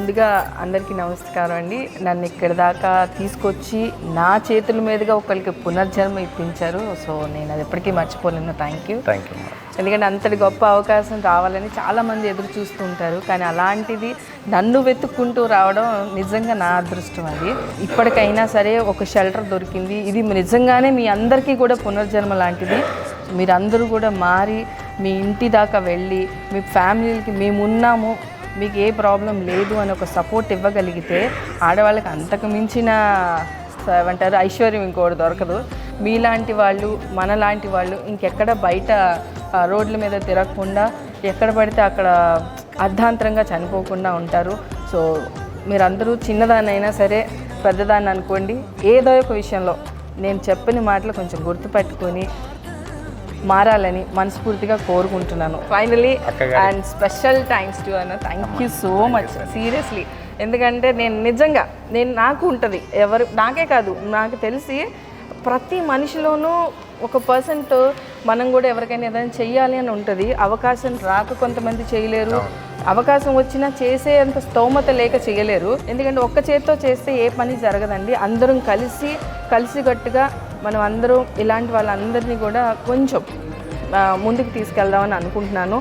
ముందుగా అందరికీ నమస్కారం అండి. నన్ను ఇక్కడ దాకా తీసుకొచ్చి నా చేతుల మీదుగా ఒకరికి పునర్జన్మ ఇప్పించారు. సో నేను అది ఎప్పటికీ మర్చిపోలేను. థ్యాంక్ యూ థ్యాంక్ యూ ఎందుకంటే అంతటి గొప్ప అవకాశం రావాలని చాలామంది ఎదురు చూస్తూ ఉంటారు. కానీ అలాంటిది నన్ను వెతుక్కుంటూ రావడం నిజంగా నా అదృష్టం అది ఇప్పటికైనా సరే ఒక షెల్టర్ దొరికింది. ఇది నిజంగానే మీ అందరికీ కూడా పునర్జన్మ లాంటిది. మీరందరూ కూడా మారి మీ ఇంటి దాకా వెళ్ళి మీ ఫ్యామిలీలకి మేము ఉన్నాము మీకు ఏ ప్రాబ్లం లేదు అని ఒక సపోర్ట్ ఇవ్వగలిగితే ఆడవాళ్ళకి అంతకు మించిన ఏమంటారు ఐశ్వర్యం ఇంకోటి దొరకదు. మీలాంటి వాళ్ళు మనలాంటి వాళ్ళు ఇంకెక్కడ బయట రోడ్ల మీద తిరగకుండా ఎక్కడ పడితే అక్కడ అర్ధాంతరంగా చనిపోకుండా ఉంటారు. సో మీరందరూ చిన్నదాన్నైనా సరే పెద్దదాన్ని అనుకోండి. ఏదో ఒక విషయంలో నేను చెప్పిన మాటలు కొంచెం గుర్తుపెట్టుకొని మారాలని మనస్ఫూర్తిగా కోరుకుంటున్నాను. Finally and special thanks to అన్న thank you so much seriously ఎందుకంటే నేను నిజంగా నేను నాకు ఉంటుంది. ఎవరు నాకే కాదు నాకు తెలిసి ప్రతి మనిషిలోనూ ఒక పర్సెంట్ మనం కూడా ఎవరికైనా ఏదైనా చెయ్యాలి అని ఉంటుంది. అవకాశం రాక కొంతమంది చేయలేరు. అవకాశం వచ్చినా చేసేంత స్తోమత లేక చేయలేరు. ఎందుకంటే ఒక్క చేత్తో చేస్తే ఏ పని జరగదండి. అందరం కలిసి కలిసికట్టుగా మనం అందరూ ఇలాంటి వాళ్ళందరినీ కూడా కొంచెం ముందుకు తీసుకెళ్దామని అనుకుంటున్నాను.